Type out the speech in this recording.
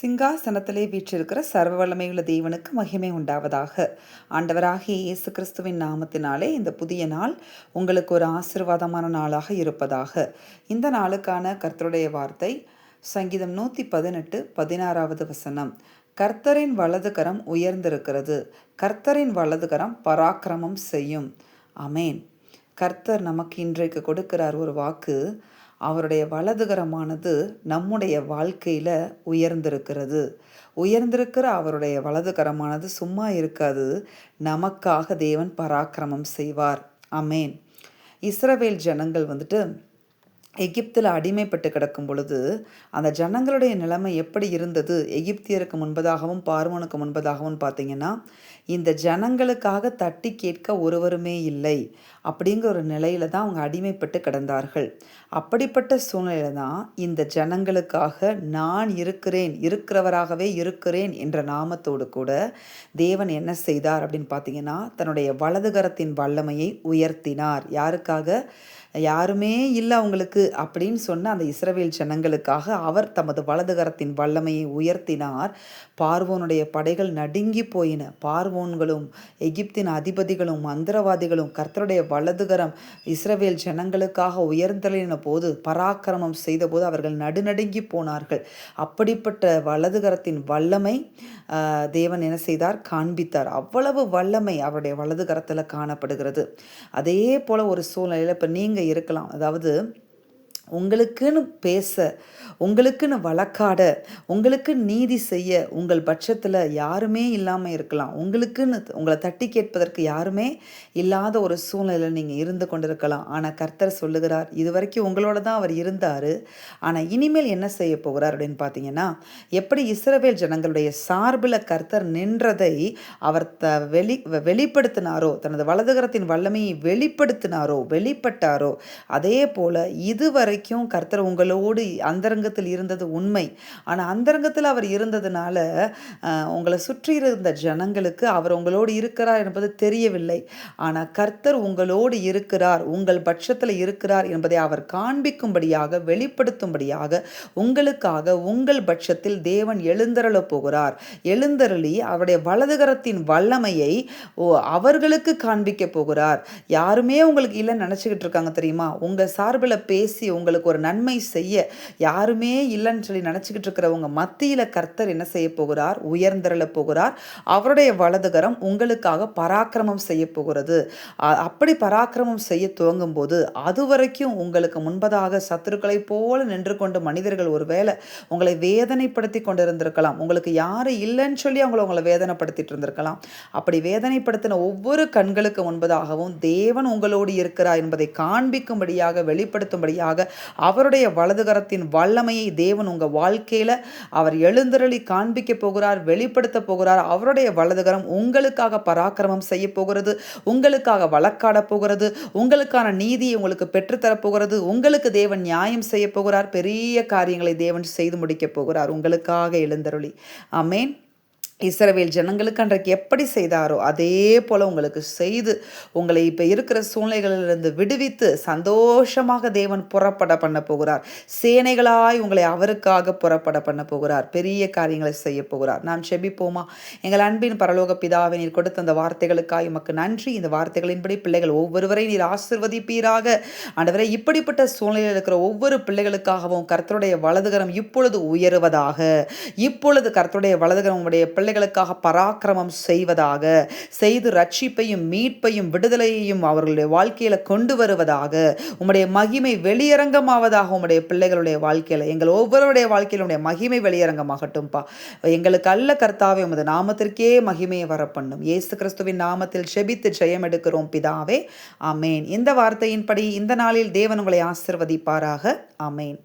சிங்காசனத்திலே வீற்றிருக்கிற சர்வ வல்லமையுள்ள தேவனுக்கு மகிமை உண்டாவதாக. ஆண்டவராகிய இயேசு கிறிஸ்துவின் நாமத்தினாலே இந்த புதிய நாள் உங்களுக்கு ஒரு ஆசிர்வாதமான நாளாக இருப்பதாக. இந்த நாளுக்கான கர்த்தருடைய வார்த்தை சங்கீதம் நூற்றி பதினெட்டு பதினாறாவது வசனம். கர்த்தரின் வலதுகரம் உயர்ந்திருக்கிறது. கர்த்தரின் வலதுகரம் பராக்கிரமம் செய்யும். அமேன் கர்த்தர் நமக்கு இன்றைக்கு கொடுக்கிறார் ஒரு வாக்கு அவருடைய வலதுகரமானது நம்முடைய வாழ்க்கையில் உயர்ந்திருக்கிறது. உயர்ந்திருக்கிற அவருடைய வலதுகரமானது சும்மா இருக்காது. நமக்காக தேவன் பராக்கிரமம் செய்வார். அமேன். இஸ்ரவேல் ஜனங்கள் வந்துட்டு எகிப்தில் அடிமைப்பட்டு கிடக்கும் பொழுது அந்த ஜனங்களுடைய நிலைமை எப்படி இருந்தது? எகிப்தியருக்கு முன்பதாகவும் பார்வனுக்கு முன்பதாகவும் பார்த்தீங்கன்னா இந்த ஜனங்களுக்காக தட்டி கேட்க ஒருவருமே இல்லை அப்படிங்கிற ஒரு நிலையில தான் அவங்க அடிமைப்பட்டு கிடந்தார்கள். அப்படிப்பட்ட சூழ்நிலையில தான் இந்த ஜனங்களுக்காக நான் இருக்கிறேன் இருக்கிறவராகவே இருக்கிறேன் என்ற நாமத்தோடு கூட தேவன் என்ன செய்தார் அப்படின்னு பார்த்தீங்கன்னா தன்னுடைய வலதுகரத்தின் வல்லமையை உயர்த்தினார். யாருக்காக? யாருமே இல்லை அவங்களுக்கு. அப்படின்னு சொன்ன அந்த இஸ்ரவேல் ஜனங்களுக்காக அவர் தமது வலதுகரத்தின் வல்லமையை உயர்த்தினார். பார்வோனுடைய படைகள் நடுங்கி போயின. பார்வோன்களும் எகிப்தின் அதிபதிகளும் மந்திரவாதிகளும் கர்த்தருடைய வலதுகரம் இஸ்ரவேல் ஜனங்களுக்காக உயர்ந்தலின போது பராக்கிரமம் செய்தபோது அவர்கள் நடுநடுங்கி போனார்கள். அப்படிப்பட்ட வலதுகரத்தின் வல்லமை தேவன் என்ன செய்தார்? காண்பித்தார். அவ்வளவு வல்லமை அவருடைய வலதுகரத்தில் காணப்படுகிறது. அதே போல் ஒரு சூழ்நிலையில் இப்போ நீங்கள் இருக்கலாம். அதாவது உங்களுக்குன்னு பேச உங்களுக்குன்னு வழக்காட உங்களுக்கு நீதி செய்ய உங்கள் பட்சத்தில் யாருமே இல்லாமல் இருக்கலாம். உங்களுக்குன்னு உங்களை தட்டி கேட்பதற்கு யாருமே இல்லாத ஒரு சூழ்நிலையில் நீங்கள் இருந்து கொண்டிருக்கலாம். ஆனால் கர்த்தர் சொல்லுகிறார் இது வரைக்கும் உங்களோட தான் அவர் இருந்தார். ஆனால் இனிமேல் என்ன செய்ய போகிறார்? அப்படின்னு பார்த்தீங்கன்னா எப்படி இஸ்ரவேல் ஜனங்களுடைய சார்பில் கர்த்தர் நின்றதை அவர் த வெளி வெளிப்படுத்தினாரோ தனது வலதுகரத்தின் வல்லமையை வெளிப்படுத்தினாரோ வெளிப்பட்டாரோ அதே போல் இதுவரை வரைக்கும் கர்த்தர் உங்களோடு அந்தரங்கத்தில் இருந்தது உண்மை. ஆனால் அந்தரங்கத்தில் அவர் இருந்ததுனால உங்களை சுற்றி இருந்த ஜனங்களுக்கு அவர் உங்களோடு இருக்கிறார் என்பது தெரியவில்லை. ஆனால் கர்த்தர் உங்களோடு இருக்கிறார் உங்கள் பட்சத்தில் இருக்கிறார் என்பதை அவர் காண்பிக்கும்படியாக வெளிப்படுத்தும்படியாக உங்களுக்காக உங்கள் பட்சத்தில் தேவன் எழுந்தருள போகிறார். எழுந்தருளி அவருடைய வலதுகரத்தின் வல்லமையை அவர்களுக்கு காண்பிக்க போகிறார். யாருமே உங்களுக்கு இல்லைன்னு நினச்சிக்கிட்டு இருக்காங்க தெரியுமா? உங்கள் சார்பில் பேசி உங்கள் உங்களுக்கு ஒரு நன்மை செய்ய யாருமே இல்லைன்னு சொல்லி நினச்சிக்கிட்டு இருக்கிறவங்க மத்தியில் கர்த்தர் என்ன செய்ய போகிறார்? உயர்ந்திரல போகிறார். அவருடைய வலதுகரம் உங்களுக்காக பராக்கிரமம் செய்ய போகிறது. அப்படி பராக்கிரமம் செய்ய துவங்கும் போது அது வரைக்கும் உங்களுக்கு முன்பதாக சத்துருக்களை போல நின்று கொண்டு மனிதர்கள் ஒருவேளை உங்களை வேதனைப்படுத்தி கொண்டு இருந்திருக்கலாம் உங்களுக்கு யாரும் இல்லைன்னு சொல்லி அவங்கள உங்களை வேதனைப்படுத்திட்டு இருந்திருக்கலாம். அப்படி வேதனைப்படுத்தின ஒவ்வொரு கண்களுக்கு முன்பதாகவும் தேவன் உங்களோடு இருக்கிறார் என்பதை காண்பிக்கும்படியாக வெளிப்படுத்தும்படியாக அவருடைய வலதுகரத்தின் வல்லமையை தேவன் உங்கள் வாழ்க்கையில் அவர் எழுந்தருளி காண்பிக்க போகிறார் வெளிப்படுத்த போகிறார். அவருடைய வலதுகரம் உங்களுக்காக பராக்கிரமம் செய்ய போகிறது உங்களுக்காக வழக்காட போகிறது உங்களுக்கான நீதியை உங்களுக்கு பெற்றுத்தரப்போகிறது உங்களுக்கு தேவன் நியாயம் செய்ய போகிறார் பெரிய காரியங்களை தேவன் செய்து முடிக்கப் போகிறார் உங்களுக்காக எழுந்தருளி. அமேன் இஸ்ரவேல் ஜனங்களுக்கு அன்றைக்கு எப்படி செய்தாரோ அதே போல் உங்களுக்கு செய்து உங்களை இப்போ இருக்கிற சூழ்நிலைகளிலிருந்து விடுவித்து சந்தோஷமாக தேவன் புறப்பட பண்ண போகிறார். சேனைகளாய் உங்களை அவருக்காக புறப்பட பண்ண போகிறார். பெரிய காரியங்களை செய்ய போகிறார். நான் செபிப்போமா? எங்கள் அன்பின் பரலோக பிதாவை நீர் கொடுத்த அந்த வார்த்தைகளுக்காக எமக்கு நன்றி. இந்த வார்த்தைகளின்படி பிள்ளைகள் ஒவ்வொருவரையும் நீர் ஆசிர்வதிப்பீராக. ஆண்டவரை இப்படிப்பட்ட சூழ்நிலையில் இருக்கிற ஒவ்வொரு பிள்ளைகளுக்காகவும் கர்த்தருடைய வலதுகரம் இப்பொழுது உயருவதாக. இப்பொழுது கர்த்தருடைய வலதுகரம் உங்களுடைய பிள்ளை பிள்ளைகளுக்காக பராக்கிரமம் செய்வதாக செய்து ரட்சிப்பையும் மீட்பையும் விடுதலையையும் அவர்களுடைய வாழ்க்கையில கொண்டு வருவதாக உம்முடைய மகிமை வெளியரங்கமாவதாக உம்முடைய பிள்ளைகளுடைய வாழ்க்கையில எங்கள் ஒவ்வொருடைய வாழ்க்கையில உடைய மகிமை வெளியரங்கமாகட்டும்பா. எங்களுக்கு அல்ல கர்த்தாவே உமது நாமத்திற்கே மகிமையை வர பண்ணும் இயேசு கிறிஸ்துவின் நாமத்தில் செபித்து ஜெயம் எடுக்கிறோம் பிதாவே. அமேன் இந்த வார்த்தையின்படி இந்த நாளில் தேவன் உங்களை ஆசிர்வதிப்பாராக. அமேன்